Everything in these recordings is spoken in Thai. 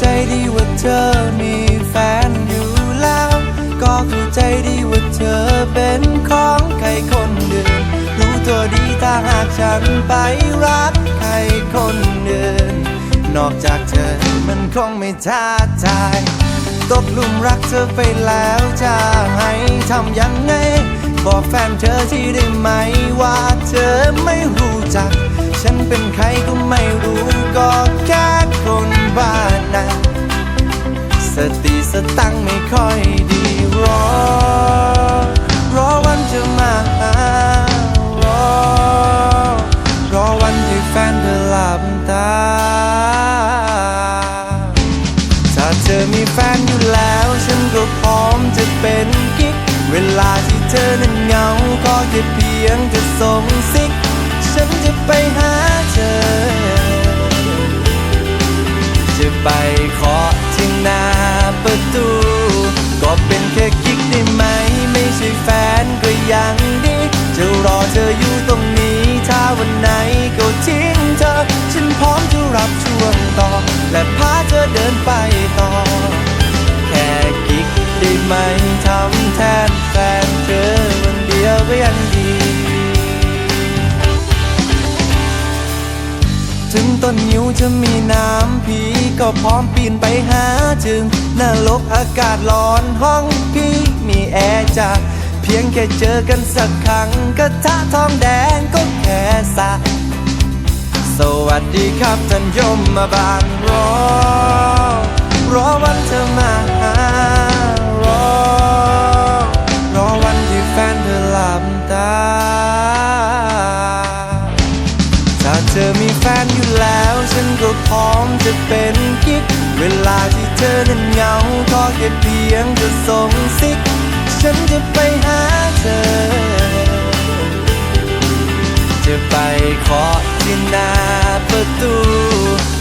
ใจดีว่าเธอมีแฟนอยู่แล้ว ก็เข้าใจดีว่าเธอเป็นของใครคนเดิมรู้ตัวดีถ้าหากฉันไปรักใครคนเดิมนอกจากเธอมันคงไม่ท้าทายตกลุมรักเธอไปแล้วจะให้ทำยังไง บอกแฟนเธอที่ได้ไหมว่าเธอไม่รู้จัก ฉันเป็นใครก็ไม่รู้ก็แค่คนบ้า นนะสติสตังไม่ค่อยดีรอ รอวันจะมารอ รอวันที่แฟนเธอหลับตา ถ้าเธอมีแฟนอยู่แล้ว ฉันก็พร้อมจะเป็นกิ๊ก เวลาที่เธอนั้นเหงา ก็แค่เพียงจะส่งซิก ฉันจะไปหาเธอ ไปขอที่หน้าประตู ก็เป็นแค่กิ๊กได้ไหม ไม่ใช่แฟนก็ยังดี จะรอเธออยู่ตรงนี้ถ้าวันไหน ถึงต้นนิ้วจะมีน้ำพีก็พร้อมปีนไปหาจึงนรกอากาศร้อนห้องพี่มีแอร์จ้ะเพียงแค่เจอกันสักครั้งกระทะทองแดงก็แค่สะสวัสดีครับท่านยมมาบานรอ รอวันเธอมาหารอ รอวันที่แฟนเธอหลับตา พร้อมจะเป็นกิ๊ก เวลาที่เธอนั้นเหงาก็แค่เพียงจะส่งซิก ฉันจะไปหาเธอ จะไปเคาะที่หน้าประตู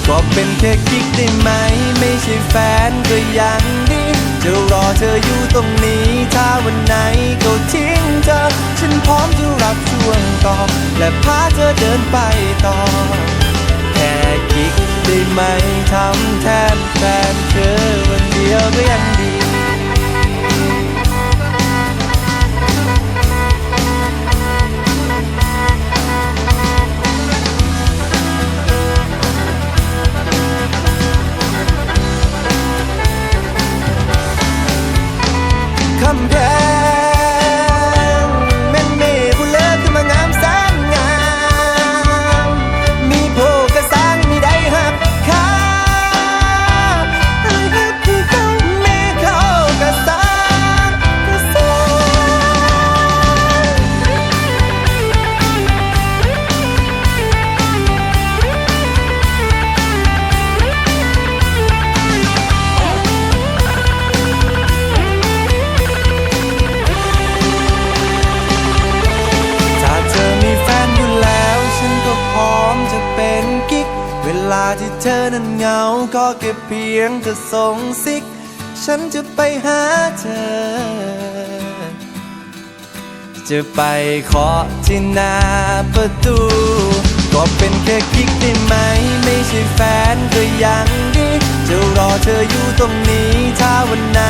ก็เป็นแค่กิ๊กได้ไหม ไม่ใช่แฟนก็ยังดีจะรอเธออยู่ตรงนี้ ถ้าวันไหนก็ทิ้งเธอ ฉันพร้อมจะรับช่วงต่อ และพาเธอเดินไปต่อ ค ที่เธอนั้นเหงาก็แค่เพียงจะส่งสิก ฉันจะไปหาเธอ จะไปขอที่หน้าประตู ก็เป็นแค่กิ๊กได้ไหม ไม่ใช่แฟนก็ยังดี จะรอเธออยู่ตรงนี้ถ้าวันไหน